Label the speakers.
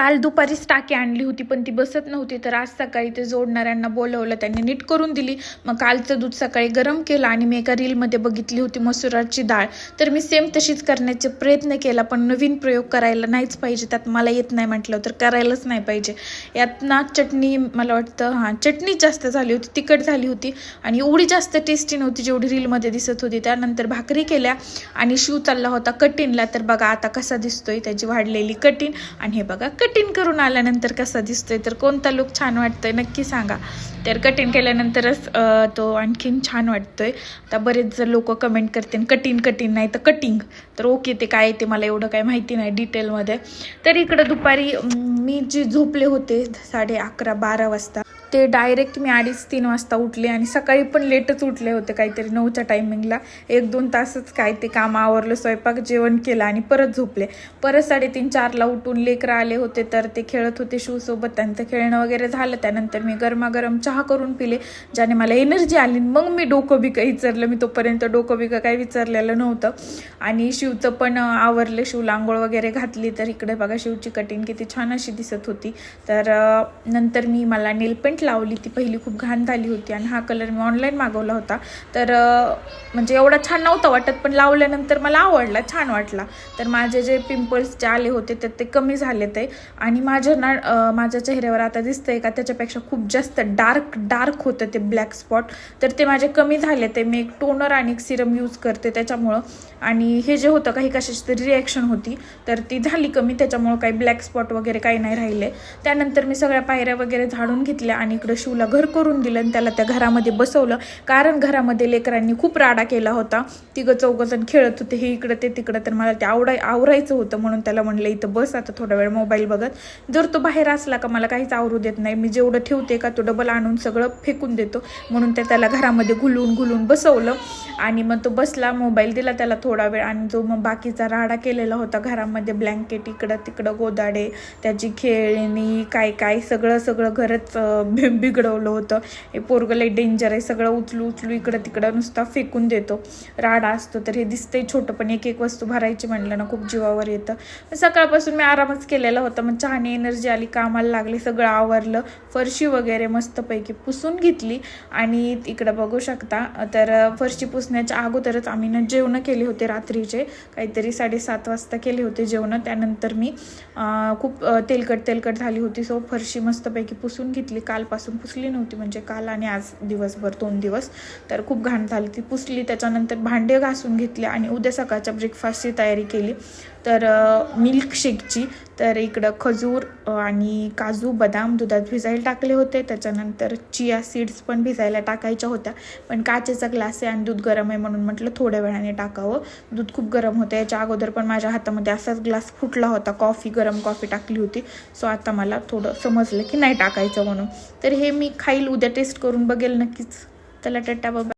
Speaker 1: काल दुपारीच टाकी आणली होती पण ती बसत नव्हती. तर आज सकाळी ते जोडणाऱ्यांना बोलवलं. त्यांनी नीट करून दिली. मग कालचं दूध सकाळी गरम केलं आणि मी एका रीलमध्ये बघितली होती मसुराची डाळ. तर मी सेम तशीच करण्याचे प्रयत्न केला पण नवीन प्रयोग करायला नाहीच पाहिजे. त्यात मला येत नाही म्हटलं तर करायलाच नाही पाहिजे. यात ना चटणी मला वाटतं हां चटणी जास्त झाली होती तिखट झाली होती आणि एवढी जास्त टेस्टी नव्हती जेवढी रीलमध्ये दिसत होती. त्यानंतर भाकरी केल्या आणि शिव चालला होता कटिंगला तर बघा आता कसा दिसतोय त्याची वाढलेली कटिंग आणि हे बघा कटिंग करून आल्यानंतर कसा दिसतोय तर कोणता लुक छान वाटतोय नक्की सांगा. तर कटिंग केल्यानंतरच तो आणखीन छान वाटतोय. आता बरेच जर लोक कमेंट करतील कटिंग कटिंग नाही तर कटिंग तर ओके ते काय ते मला एवढं काय माहिती नाही डिटेलमध्ये तर इकडं दुपारी मी जे झोपले होते साडे अकरा बारा वाजता ते डायरेक्ट मी अडीच तीन वाजता उठले आणि सकाळी पण लेटच उठले होते काहीतरी नऊच्या टायमिंगला एक दोन तासच काय ते काम आवरलं स्वयंपाक जेवण केलं आणि परत झोपले. परत साडेतीन चारला उठून लेकरं आले होते तर ते खेळत होते शूसोबत त्यांचं खेळणं वगैरे झालं. त्यानंतर मी गरमागरम चहा करून पिले ज्याने मला एनर्जी आली मग मी डोकं बिकं विचारलं मी तोपर्यंत डोकं बिकं काही विचारलेलं नव्हतं. आणि शिवचं पण आवरलं शिव लांगोळ वगैरे घातली. तर इकडे बघा शिवची कटिंग किती छान अशी दिसत होती. तर नंतर मी मला नेलपेंट लावली ती पहिली खूप घाण झाली होती आणि हा कलर मी ऑनलाईन मागवला होता. तर म्हणजे एवढा छान नव्हता वाटत पण लावल्यानंतर मला आवडला छान वाटला. तर माझे जे पिंपल्स जे आले होते तर ते कमी झाले ते. आणि माझ्या ना माझ्या चेहऱ्यावर आता दिसतंय का त्याच्यापेक्षा खूप जास्त डार्क डार्क होतं ते ब्लॅक स्पॉट तर ते माझे कमी झाले ते. मी एक टोनर आणि एक सिरम यूज करते त्याच्यामुळं. आणि हे जे होतं काही कशाची तरी रिॲक्शन होती. तर ती झाली कमी त्याच्यामुळं काही ब्लॅक स्पॉट वगैरे काही नाही राहिले. त्यानंतर मी सगळ्या पायऱ्या वगैरे झाडून घेतल्या आणि आणि इकडं शिवला घर करून दिलं आणि त्याला त्या घरामध्ये बसवलं. कारण घरामध्ये लेकरांनी खूप राडा केला होता. तिघं चौघजण खेळत होते. हे इकडं ते तिकडं. तर मला ते आवडाय आवरायचं होतं म्हणून त्याला म्हणलं इथं बस आता थोडा वेळ मोबाईल बघत. जर तो बाहेर असला का मला काहीच आवरू देत नाही. मी जेवढं ठेवते का तो डबल आणून सगळं फेकून देतो. म्हणून ते त्याला घरामध्ये घुलून घुलून बसवलं. आणि मग तो बसला मोबाईल दिला त्याला थोडा वेळ आणि जो मग बाकीचा राडा केलेला होता घरामध्ये ब्लँकेट इकडं तिकडं गोदाडे त्याची खेळणी काय काय सगळं सगळं घरच बिघडवलं होतं. हे पोरगं लई डेंजर आहे. सगळं उचलू उचलू इकडं तिकडं नुसता फेकून देतो. राडा असतो तर हे दिसतंय छोटं पण एक एक वस्तू भरायची म्हणलं ना खूप जीवावर येतं. सकाळपासून मी आरामच केलेला होता. मग चहाने एनर्जी आली कामाला लागली सगळं आवरलं. फरशी वगैरे मस्तपैकी पुसून घेतली. आणि इकडं बघू शकता तर फरशी पुसण्याच्या अगोदरच आम्ही ना जेवणं केले होते रात्रीचे. काहीतरी साडेसात वाजता केले होते जेवणं. त्यानंतर मी खूप तेलकट तेलकट झाली होती. सो फरशी मस्तपैकी पुसून घेतली. काल कालपासून पुसली नव्हती म्हणजे काल आणि आज दिवसभर दोन दिवस. तर खूप घाण झाली ती पुसली. त्याच्यानंतर भांडे घासून घेतले आणि उद्या सकाळच्या ब्रेकफास्टची तयारी केली. तर मिल्कशेकची तर इकडं खजूर आणि काजू बदाम दुधात भिजायला टाकले होते. त्याच्यानंतर चिया सीड्स पण भिजायला टाकायच्या होत्या. पण काचेचा ग्लास आहे आणि दूध गरम आहे म्हणून म्हटलं थोड्या वेळाने टाकावं. दूध खूप गरम होतं. याच्या अगोदर पण माझ्या हातामध्ये असाच ग्लास फुटला होता. कॉफी गरम कॉफी टाकली होती. सो आता मला थोडं समजलं की नाही टाकायचं म्हणून. तर हे मी खाईल उद्या टेस्ट करून बघेल नक्कीच. त्याला टट्टा बाबा